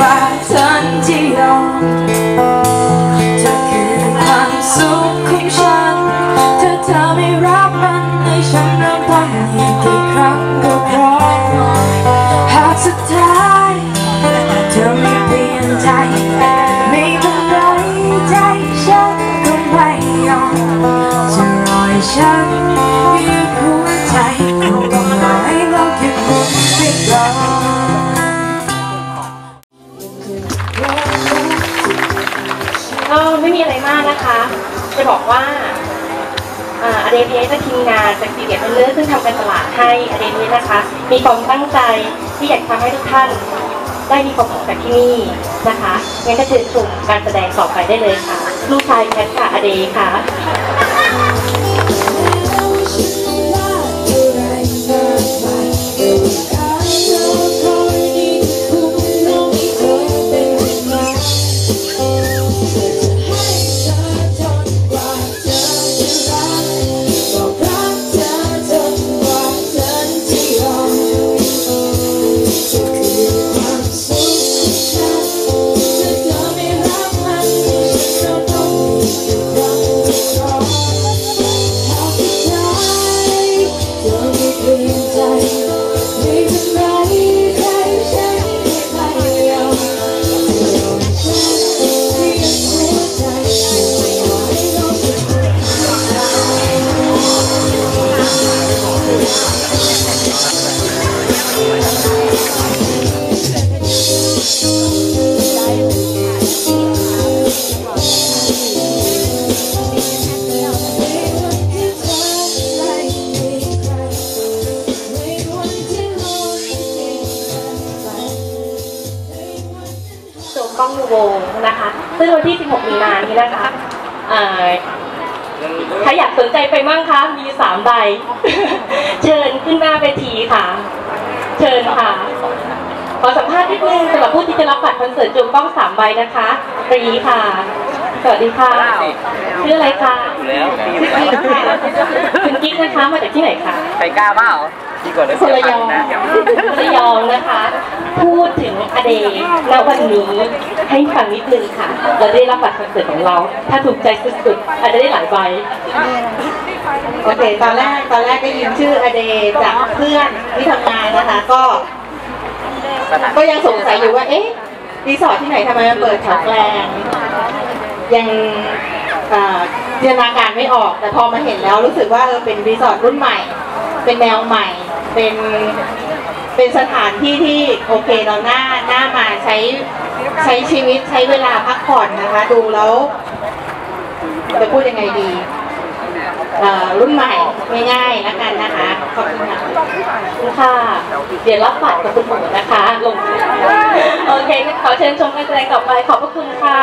นกว่า ว่าอเดเนียจะทีมงานจากซีเดียสเลือกซึ่งทำการตลาดให้อเดเนียนะคะ มีความตั้งใจที่อยากทำให้ทุกท่านได้มีความสุขจากที่นี่นะคะงั้นก็เชิญชมการแสดงต่อไปได้เลยค่ะ ลูกชายแคทค่ะอเดค่ะ รอยากสนใจไปมั่งคะ มีสามใบ เชิญขึ้นหน้าเวทีค่ะ เชิญค่ะ ขอสัมภาษณ์นิดนึงสำหรับผู้ที่จะรับบัตรคอนเสิร์ตจูมกล้องสามใบนะคะฟรีค่ะ สวัสดีค่ะ ชื่ออะไรคะอยู่แล้วชื่อกิ๊กค่ะคุณกิ๊กนะคะ มาจากที่ไหนคะ ใครกล้าเปล่า ดีกว่าได้คนระยองระยองนะคะ พูดถึงอเดย์ณวันนี้ให้ฟังนิดนึงค่ะ เราได้รับบัตรคอนเสิร์ตของเรา ถ้าถูกใจสุดๆอาจจะได้หลายใบ โอเค ตอนแรก ตอนแรกได้ยินชื่ออเดย์จากเพื่อนที่ทำงานนะคะ ก็ก็ยังสงสัยอยู่ว่า เอ๊ะ รีสอร์ทที่ไหนทำไมมาเปิดแถวแกลง ยังอ่าจินตนาการไม่ออก แต่พอมาเห็นแล้วรู้สึกว่าเออเป็นรีสอร์ทรุ่นใหม่ เป็นแนวใหม่ เป็นเป็นสถานที่ที่โอเคเราหน้าหน้ามาใช้ใช้ชีวิตใช้เวลาพักผ่อนนะคะ ดูแล้วจะพูดยังไงดีเอ่อรุ่นใหม่ง่ายๆแล้วกันนะคะขอบคุณค่ะเดี๋ยวรับบัตรกับคุณหมูนะคะ ลงโอเคขอเชิญชมการแสดงต่อไปขอบพระคุณค่ะ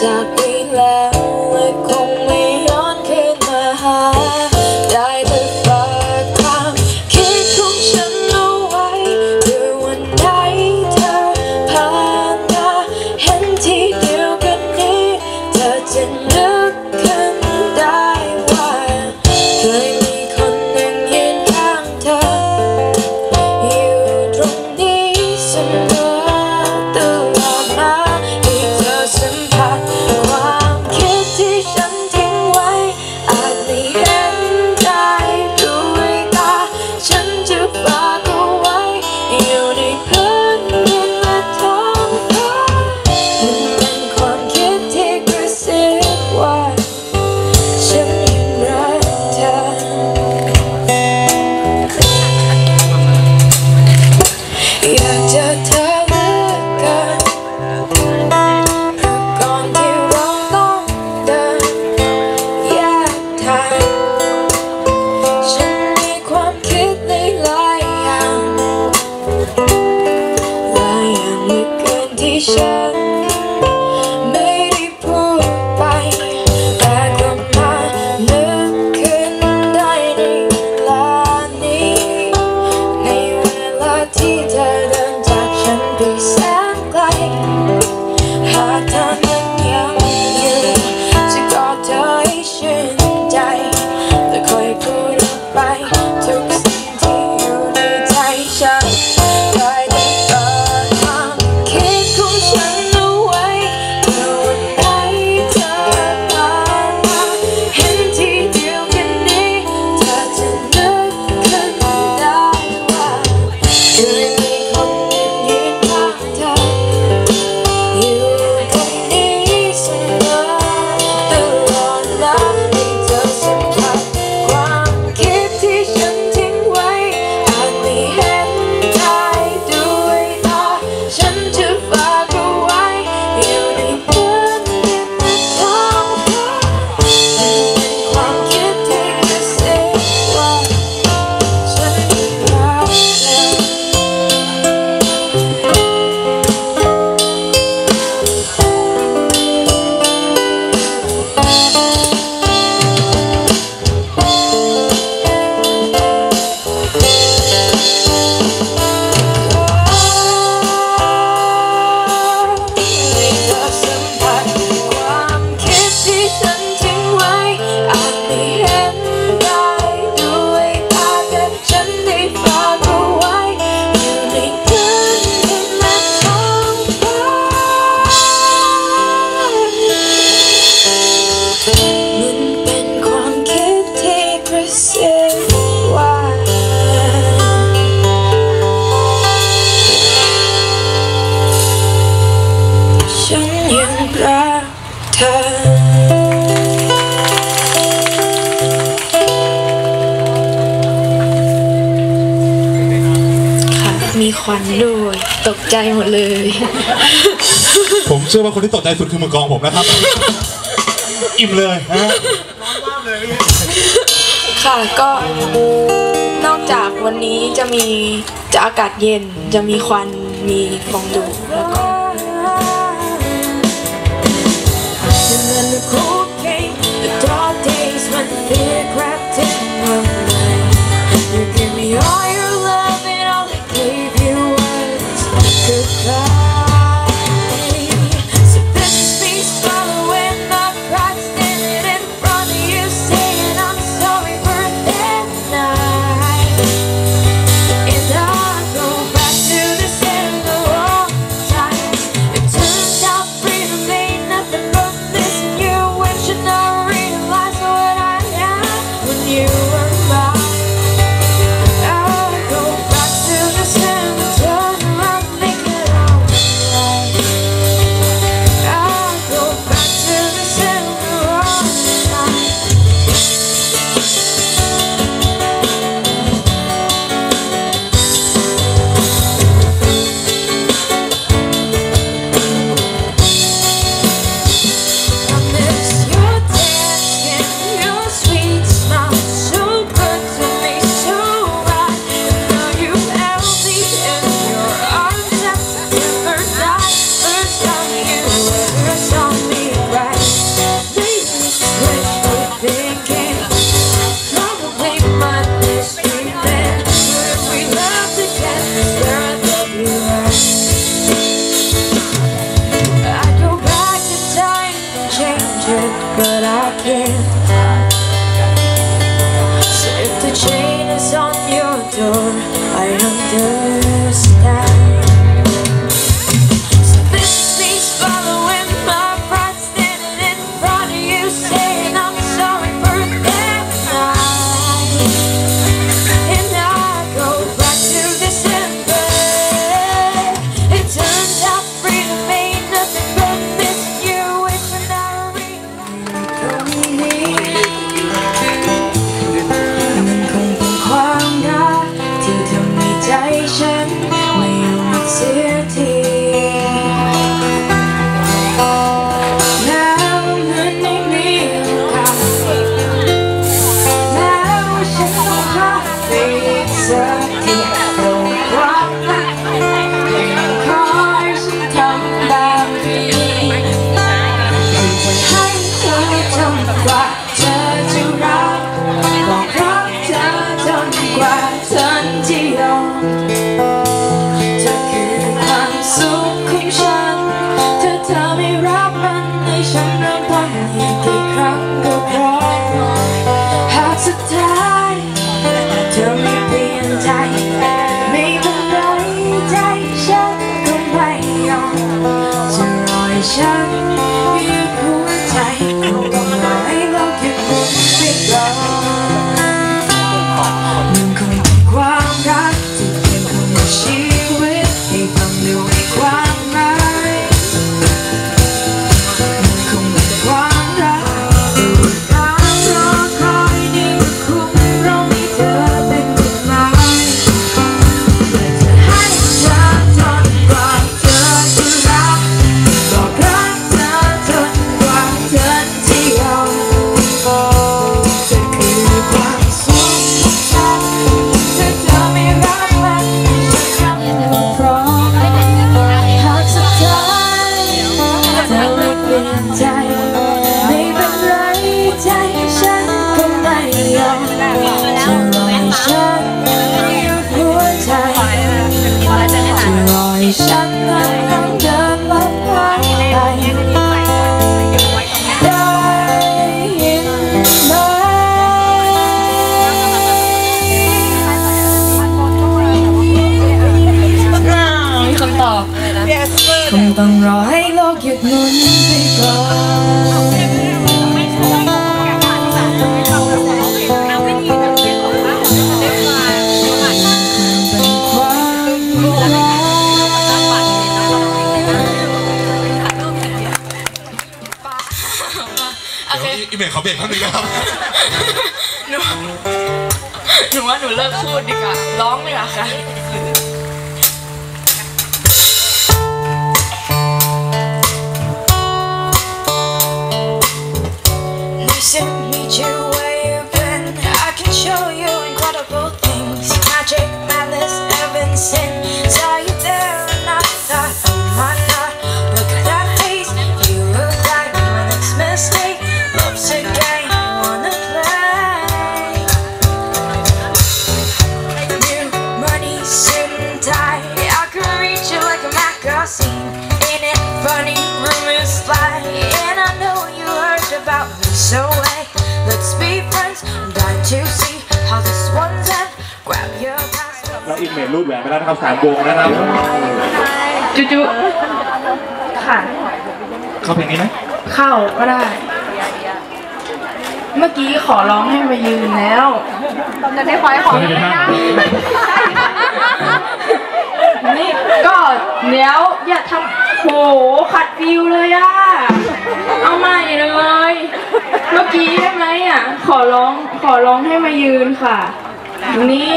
dark มีควันด้วยตกใจหมดเลย ผมเชื่อว่าคนที่ตกใจสุดคือมือกองผมนะครับ อิ่มเลยฮะร้อนมากเลย ค่ะก็นอกจากวันนี้จะมีจะอากาศเย็นจะมีควันมีฟองดู เบรก อินเมจรูดแหวนไปแล้วนะครับสามวงนะครับจุจุค่ะ เข้าเพลงนี้ไหมเข้าก็ได้ เมื่อกี้ขอร้องให้มายืนแล้วจะได้คอยของไม่ได้นี่ก็เดี๋ยวอย่าทำโหขัดฟิวเลยอะเอาใหม่เลย เมื่อกี้ได้ไหมอะขอร้องขอร้องให้มายืนค่ะ นี่